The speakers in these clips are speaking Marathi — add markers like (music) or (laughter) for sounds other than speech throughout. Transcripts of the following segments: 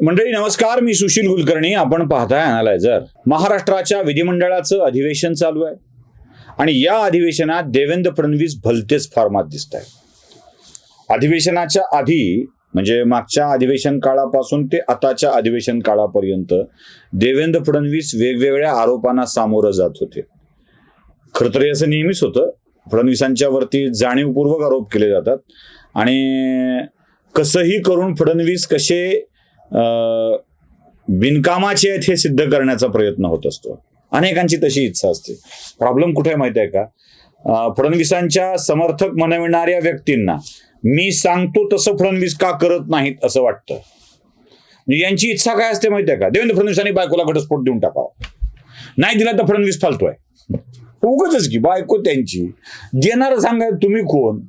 मंडळी नमस्कार मी सुशील कुलकर्णी. आपण पाहताय अनालायझर महाराष्ट्राच्या विधिमंडळाचं अधिवेशन चालू आहे. आणि या अधिवेशनात देवेंद्र फडणवीस भलतेच फॉर्मात दिसत आहे अधिवेशनाच्या आधी म्हणजे मागच्या अधिवेशन काळापासून ते आताच्या अधिवेशन काळापर्यंत देवेंद्र फडणवीस वेगवेगळ्या आरोपांना सामोरं जात होते. खरं तर असं नेहमीच होतं. फडणवीसांच्या वरती जाणीवपूर्वक आरोप केले जातात. आणि कसंही करून फडणवीस कसे बिनकामाचे आहेत हे सिद्ध करण्याचा प्रयत्न होत असतो. अनेकांची तशी इच्छा असते. प्रॉब्लेम कुठे माहिती आहे का? फडणवीसांच्या समर्थक म्हणविणाऱ्या व्यक्तींना मी सांगतो तसं फडणवीस का करत नाहीत असं वाटतं. म्हणजे यांची इच्छा काय असते माहिती आहे का? देवेंद्र फडणवीसांनी बायकोला घटस्फोट देऊन टाकावा. नाही दिला तर फडणवीस फालतोय उगच की बायको त्यांची. देणार सांगा तुम्ही कोण?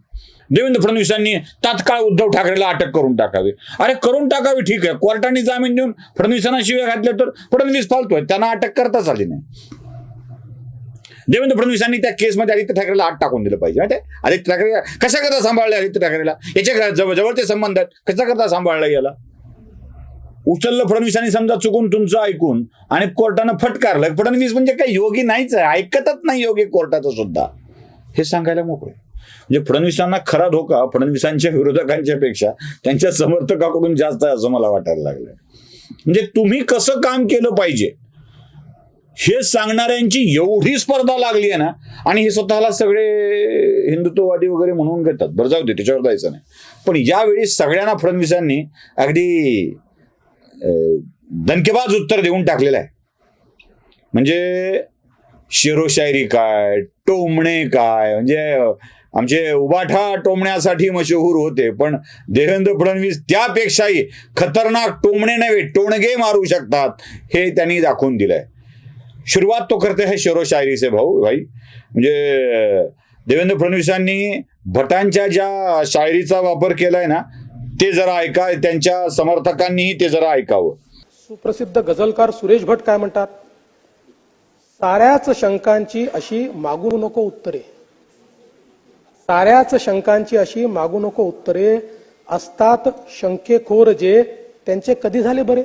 देवेंद्र फडणवीसांनी तात्काळ उद्धव ठाकरेला अटक करून टाकावी. अरे करून टाकावी ठीक आहे. कोर्टाने जामीन देऊन फडणवीसांना शिव्या घातल्या तर फडणवीस फालतोय. त्यांना अटक करताच आली नाही. देवेंद्र फडणवीसांनी त्या केसमध्ये आदित्य ठाकरेला आत टाकून दिलं पाहिजे. माहिती आदित्य ठाकरे कशा करता सांभाळले आदित्य ठाकरेला? याच्या जवळ जवळचे संबंध आहेत. कशा करता सांभाळलं याला? उचललं फडणवीसांनी समजा चुकून तुमचं ऐकून आणि कोर्टानं फटकारलं. फडणवीस म्हणजे काही योगी नाहीच आहे. ऐकतच नाही योगी कोर्टाचं सुद्धा. हे सांगायला मोकळे. म्हणजे फडणवीसांना खरा धोका फडणवीसांच्या विरोधकांच्या पेक्षा त्यांच्या समर्थकाकडून जास्त आहे असं मला वाटायला लागलंय. म्हणजे तुम्ही कसं काम केलं पाहिजे? हे सांगणाऱ्यांची एवढी स्पर्धा लागली आहे ना आणि हे स्वतःला सगळे हिंदुत्ववादी वगैरे म्हणून घेतात. बरं जाऊ दे त्याच्यावर जायचं नाही. पण यावेळी सगळ्यांना फडणवीसांनी अगदी दणकेबाज उत्तर देऊन टाकलेलं आहे. म्हणजे शिरोशायरी काय टोमणे काय म्हणजे आमचे उबाठा टोमण्यासाठी मशहूर होते पण देवेंद्र फडणवीस त्यापेक्षाही खतरनाक टोमणे नव्हे टोणगे मारू शकतात हे त्यांनी दाखवून दिलंय. सुरुवात तो करते है शेरो शायरीचे भाऊ भाई. म्हणजे देवेंद्र फडणवीसांनी भटांच्या ज्या शायरीचा वापर केलाय ना ते जरा ऐका त्यांच्या समर्थकांनीही ते जरा ऐकावं. सुप्रसिद्ध गझलकार सुरेश भट काय म्हणतात? साऱ्याच शंकांची अशी मागू नको उत्तरे. साऱ्याच शंकांची अशी मागू नको उत्तरे. असतात शंकेखोर जे त्यांचे कधी झाले बरे?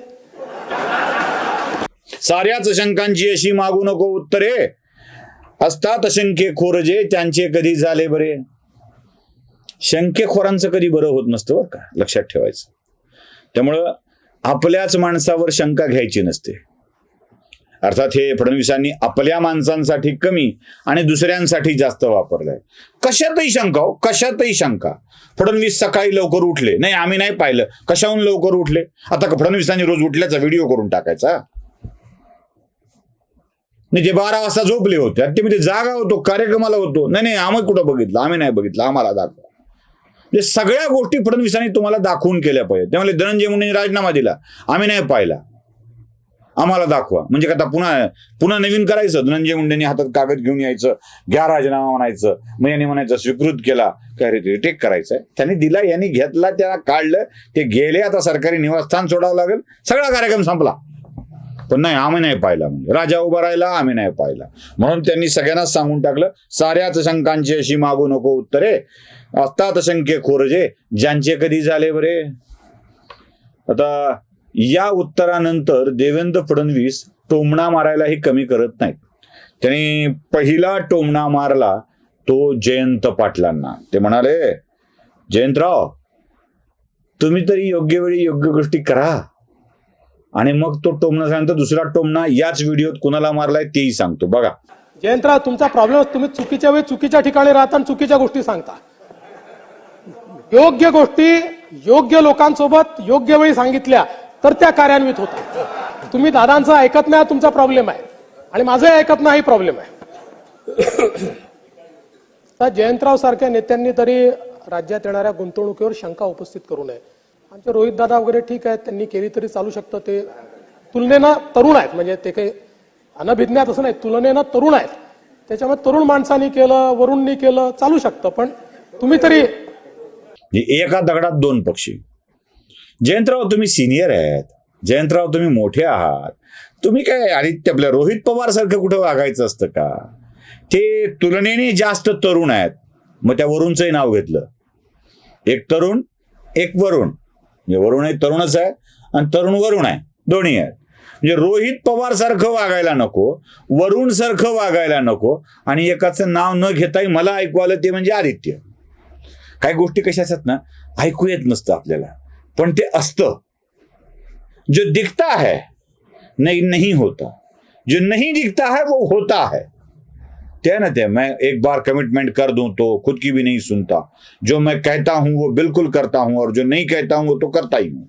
साऱ्याच शंकांची अशी मागू नको उत्तरे. असतात शंकेखोर जे त्यांचे कधी झाले बरे? शंकेखोरांचं कधी बरं होत नसतं बरं का लक्षात ठेवायचं. त्यामुळं आपल्याच माणसावर शंका घ्यायची नसते. अर्थात हे फडणवीसांनी आपल्या माणसांसाठी कमी आणि दुसऱ्यांसाठी जास्त वापरलंय. कशातही शंका हो कशातही शंका. फडणवीस सकाळी लवकर उठले. नाही आम्ही नाही पाहिलं. कशाहून लवकर उठले? आता फडणवीसांनी रोज उठल्याचा व्हिडिओ करून टाकायचा. नाही जे बारा वाजता झोपले होते ते म्हणजे जागा होतो कार्यक्रमाला होतो. नाही नाही आम्ही कुठं बघितलं? आम्ही नाही बघितलं. आम्हाला दाखवा. म्हणजे सगळ्या गोष्टी फडणवीसांनी तुम्हाला दाखवून केल्या पाहिजे त्यामुळे धनंजय मुंडेंनी राजीनामा दिला. आम्ही नाही पाहिला. आम्हाला दाखवा. म्हणजे आता पुन्हा पुन्हा नवीन करायचं. धनंजय मुंडेंनी हातात कागद घेऊन यायचं घ्या राजीनामा म्हणायचं. मग यांनी म्हणायचं स्वीकृत केला. काय रे रिटेक करायचंय? त्यांनी दिला यांनी घेतला त्याला काढलं. ते गेले आता सरकारी निवासस्थान सोडावं लागेल. सगळा कार्यक्रम संपला. पण नाही आम्ही नाही पाहिला म्हणजे. राजा उभा राहिला आम्ही नाही पाहिला. म्हणून त्यांनी सगळ्यांनाच सांगून टाकलं साऱ्याच शंकांची अशी मागू नको उत्तरे. असतात शंके खोरजे ज्यांचे कधी झाले बरे? आता या उत्तरानंतर देवेंद्र फडणवीस टोमणा मारायलाही कमी करत नाहीत. त्यांनी पहिला टोमणा मारला तो जयंत पाटलांना. ते म्हणाले जयंतराव तुम्ही तरी योग्य वेळी योग्य गोष्टी करा. आणि मग तो टोमणा सांगतो दुसरा टोमणा याच व्हिडिओत कुणाला मारलाय तेही सांगतो. बघा. जयंतराव तुमचा प्रॉब्लेम तुम्ही चुकीच्या वेळी चुकीच्या ठिकाणी राहता आणि चुकीच्या गोष्टी सांगता. योग्य गोष्टी योग्य लोकांसोबत योग्य वेळी सांगितल्या. तर त्या कार्यान्वित होतात. तुम्ही दादांचं ऐकत नाही तुमचा प्रॉब्लेम आहे. आणि माझं ऐकत नाही प्रॉब्लेम आहे. (coughs) तर जयंतराव सारख्या नेत्यांनी तरी राज्यात येणाऱ्या गुंतवणुकीवर शंका उपस्थित करू नये. आमचे रोहित दादा वगैरे ठीक आहेत त्यांनी केली तरी चालू शकतं. ते तुलनेनं तरुण आहेत. म्हणजे ते काही अनभिज्ञात असं नाही तुलनेनं तरुण आहेत. त्याच्यामुळे तरुण माणसांनी केलं वरुणनी केलं चालू शकतं. पण तुम्ही तरी एका दगडात दोन पक्षी. जयंतराव तुम्ही सिनियर आहेत. जयंतराव तुम्ही मोठे आहात. तुम्ही काय आदित्य आपल्या रोहित पवार सारखं कुठं वागायचं असतं का? ते तुलनेने जास्त तरुण आहेत. मग त्या वरूणचंही नाव घेतलं. एक तरुण एक वरुण. म्हणजे वरुणही तरुणच आहे आणि तरुण वरुण आहे. दोन्ही आहेत. म्हणजे रोहित पवार सारखं वागायला नको वरुण सारखं वागायला नको आणि एकाचं नाव न घेताही मला ऐकू आलं ते म्हणजे आदित्य. काही गोष्टी कशा असतात ना ऐकू येत नसतं आपल्याला. पण ते असतं. जो दिखता है नहीं नहीं होता. जो नहीं दिखता है वो होता है. ते ना ते मैं एक बार कमिटमेंट कर दूं तो खुद की भी नहीं सुनता. जो मैं कहता हूं वो बिल्कुल करता हूं और जो नहीं कहता हूं वो तो करता ही हूं.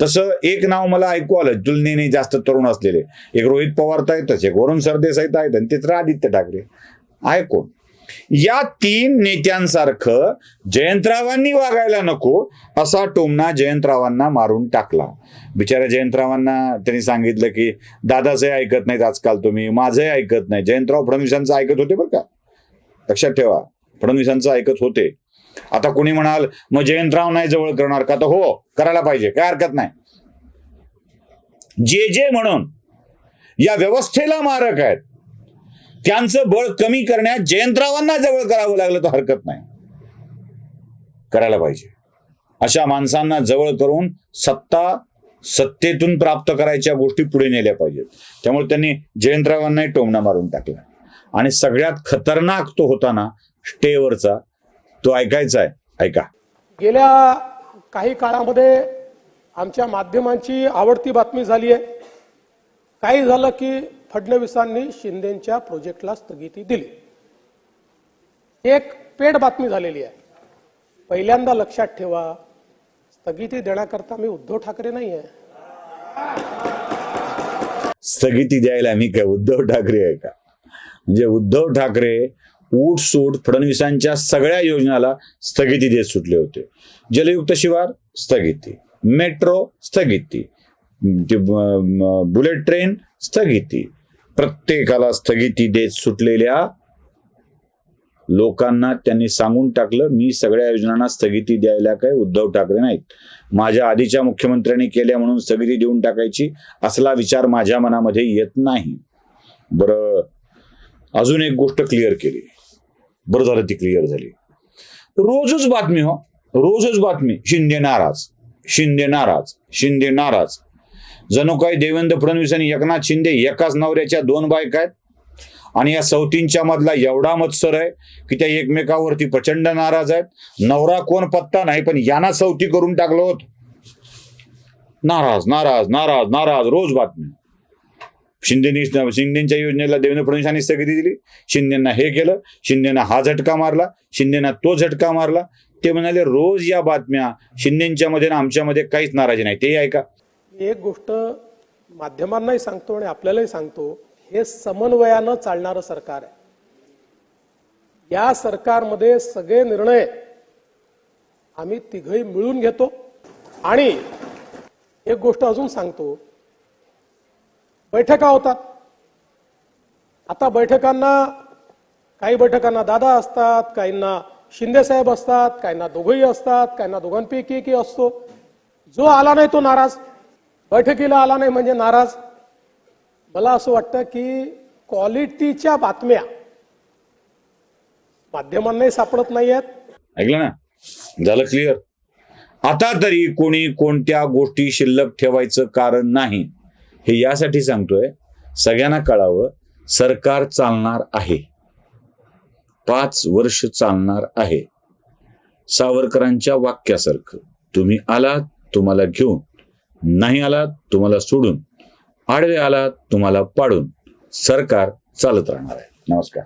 तसं एक नाव मला ऐकू आलं तुलनेने जास्त तरुण असलेले. एक रोहित पवार तर येतच एक वरुण सरदेसाई तर आहेत आणि तिसरं आदित्य ठाकरे. आहे कोण? या तीन नेत्यांसारखं जयंतरावांनी वागायला नको असा टोमना जयंतरावांना मारून टाकला. बिचाऱ्या जयंतरावांना त्यांनी सांगितलं की दादाचंही ऐकत नाहीत आजकाल तुम्ही माझंही ऐकत नाही. जयंतराव फडणवीसांचं ऐकत होते बरं का? लक्षात ठेवा फडणवीसांचं ऐकत होते. आता कोणी म्हणाल मग जयंतराव नाही जवळ करणार का? तर हो करायला पाहिजे काय हरकत नाही. जे जे म्हणून या व्यवस्थेला मारक आहेत. त्यांचं बळ कमी करण्यात जयंतरावांना जवळ करावं लागलं तर हरकत नाही. करायला पाहिजे. अशा माणसांना जवळ करून सत्ता सत्तेतून प्राप्त करायच्या गोष्टी पुढे नेल्या पाहिजेत. त्यामुळे त्यांनी जयंतरावांनाही टोमणा मारून टाकला. आणि सगळ्यात खतरनाक तो होताना स्टेवरचा तो ऐकायचा आहे ऐका. गेल्या काही काळामध्ये आमच्या माध्यमांची आवडती बातमी झाली आहे काही झालं की फडणवीसांनी शिंदेच्या प्रोजेक्टला स्थगिती दिली. एक पेड बातमी झालेली आहे. पहिल्यांदा लक्षात ठेवा स्थगिती देण्याकरता मी उद्धव ठाकरे नाही आहे. स्थगिती द्यायला मी काय उद्धव ठाकरे आहे का? म्हणजे उद्धव ठाकरे ऊट सूट फडणवीसांच्या सगळ्या योजनाला स्थगिती देत सुटले होते. जलयुक्त शिवार स्थगिती. मेट्रो स्थगिती. बुलेट ट्रेन स्थगिती. प्रत्येकाला स्थगिती देत सुटलेल्या लोकांना त्यांनी सांगून टाकलं मी सगळ्या योजनांना स्थगिती द्यायला काय उद्धव ठाकरे नाहीत. माझ्या आधीच्या मुख्यमंत्र्यांनी केल्या म्हणून स्थगिती देऊन टाकायची असला विचार माझ्या मनामध्ये येत नाही. बरं अजून एक गोष्ट क्लिअर केली. बरं झालं ती क्लिअर झाली. रोजच बातमी हो. रोजच बातमी. शिंदे नाराज. शिंदे नाराज. शिंदे नाराज. जणू काही देवेंद्र फडणवीस आणि एकनाथ शिंदे एकाच नवऱ्याच्या दोन बायका आहेत. आणि या सौतींच्या मधला एवढा मत्सर आहे की त्या एकमेकावरती प्रचंड नाराज आहेत. नवरा कोण पत्ता नाही पण यांना सौती करून टाकलं होत. नाराज नाराज नाराज नाराज रोज बातमी. शिंदेनी शिंदेच्या योजनेला देवेंद्र फडणवीसांनी स्थगिती दिली. शिंदेना हे केलं शिंदेना हा झटका मारला शिंदेना तो झटका मारला. ते म्हणाले रोज या बातम्या शिंदेच्या मध्ये ना आमच्यामध्ये काहीच नाराजी नाही. ते ऐका. एक गोष्ट माध्यमांनाही सांगतो आणि आपल्यालाही सांगतो हे समन्वयानं चालणारं सरकार आहे. या सरकारमध्ये सगळे निर्णय आम्ही तिघही मिळून घेतो. आणि एक गोष्ट अजून सांगतो बैठका होतात. आता बैठकांना काही बैठकांना दादा असतात काहींना शिंदे साहेब असतात काहींना दोघंही असतात काहींना दोघांपैकी एकही असतो. जो आला नाही तो नाराज. बैठकीला आला नाही म्हणजे नाराज. मला असं वाटतं की क्वालिटीच्या बातम्या माध्यमांनाही सापडत नाही आहेत ऐकलं ना? झालं क्लिअर आता तरी कोणी कोणत्या गोष्टी शिल्लक ठेवायचं कारण नाही हे यासाठी सांगतोय सगळ्यांना कळावं सरकार चालणार आहे. पाच वर्ष चालणार आहे. सावरकरांच्या वाक्यासारखं. तुम्ही आलात तुम्हाला घेऊन. नाही आलात तुम्हाला सोडून. आडवे आलात तुम्हाला पाडून. सरकार चालत राहणार आहे. नमस्कार.